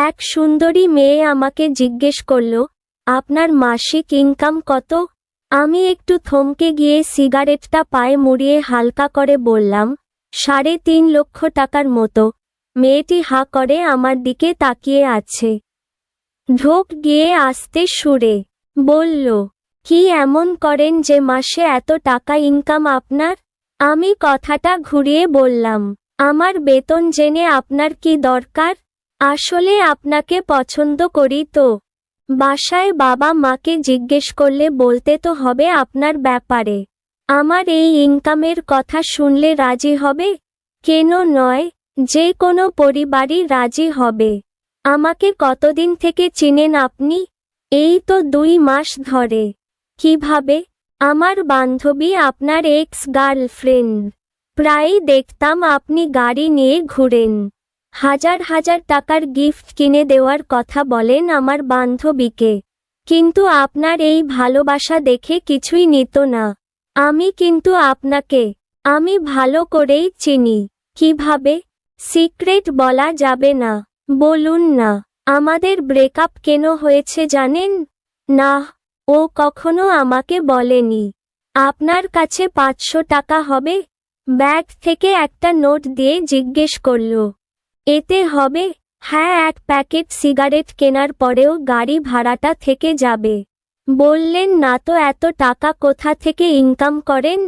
এক সুন্দরী মেয়ে আমাকে জিজ্ঞেস করল, আপনার মাসিক ইনকাম কত? আমি একটু থমকে গিয়ে সিগারেটটা পায়ে মুড়িয়ে হালকা করে বললাম, সাড়ে তিন লক্ষ টাকার মতো। মেয়েটি হা করে আমার দিকে তাকিয়ে আছে। ঢোক গিয়ে আসতে সুরে। বলল, কি এমন করেন যে মাসে এত টাকা ইনকাম আপনার? আমি কথাটা ঘুরিয়ে বললাম, আমার বেতন জেনে আপনার কি দরকার? আসলে আপনাকে পছন্দ করি তো। বাসায় বাবা মাকে জিজ্ঞেস করলে বলতে তো হবে আপনার ব্যাপারে। আমার এই ইনকামের কথা শুনলে রাজি হবে? কেন নয়, যে কোনো পরিবারই রাজি হবে। আমাকে কতদিন থেকে চিনেন আপনি? এই তো দুই মাস ধরে। কীভাবে? আমার বান্ধবী আপনার এক্স গার্লফ্রেন্ড প্রায়ই দেখতাম আপনি গাড়ি নিয়ে ঘুরেন। হাজার হাজার টাকার গিফট কিনে দেওয়ার কথা বলেন আমার বান্ধবীকে। কিন্তু আপনার এই ভালোবাসা দেখে কিছুই নিত না। আমি কিন্তু আপনাকে, আমি ভালো করেই চিনি। কীভাবে? সিক্রেট বলা যাবে না। বলুন না, আমাদের ব্রেকআপ কেন হয়েছে জানেন? না, ও কখনো আমাকে বলেনি। আপনার কাছে পাঁচশো টাকা হবে? ব্যাগ থেকে একটা নোট দিয়ে জিজ্ঞেস করল। এতে হবে হ্যাঁ এক প্যাকেট সিগারেট কেনার পরেও গাড়ি ভাড়াটা থেকে যাবে। বললেন, না তো, এত টাকা কোথা থেকে ইনকাম করেন?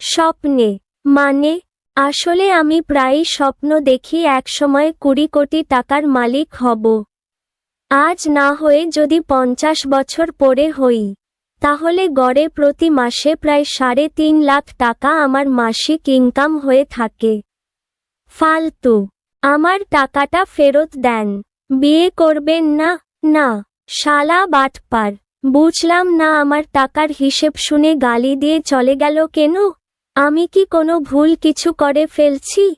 স্বপ্নে মানে আসলে আমি প্রায়ই স্বপ্ন দেখি একসময় কুড়ি কোটি টাকার মালিক হব। আজ না হয়ে যদি পঞ্চাশ বছর পরে হই, তাহলে গড়ে প্রতি মাসে প্রায় সাড়ে তিন লাখ টাকা আমার মাসিক ইনকাম হয়ে থাকে। ফালতু আমার টাকাটা ফেরত দেন। বিয়ে করবেন না? না। শালা বাটপার। বুঝলাম না আমার টাকার হিসেব শুনে গালি দিয়ে চলে গেল কেন? আমি কি কোনো ভুল কিছু করে ফেলছি?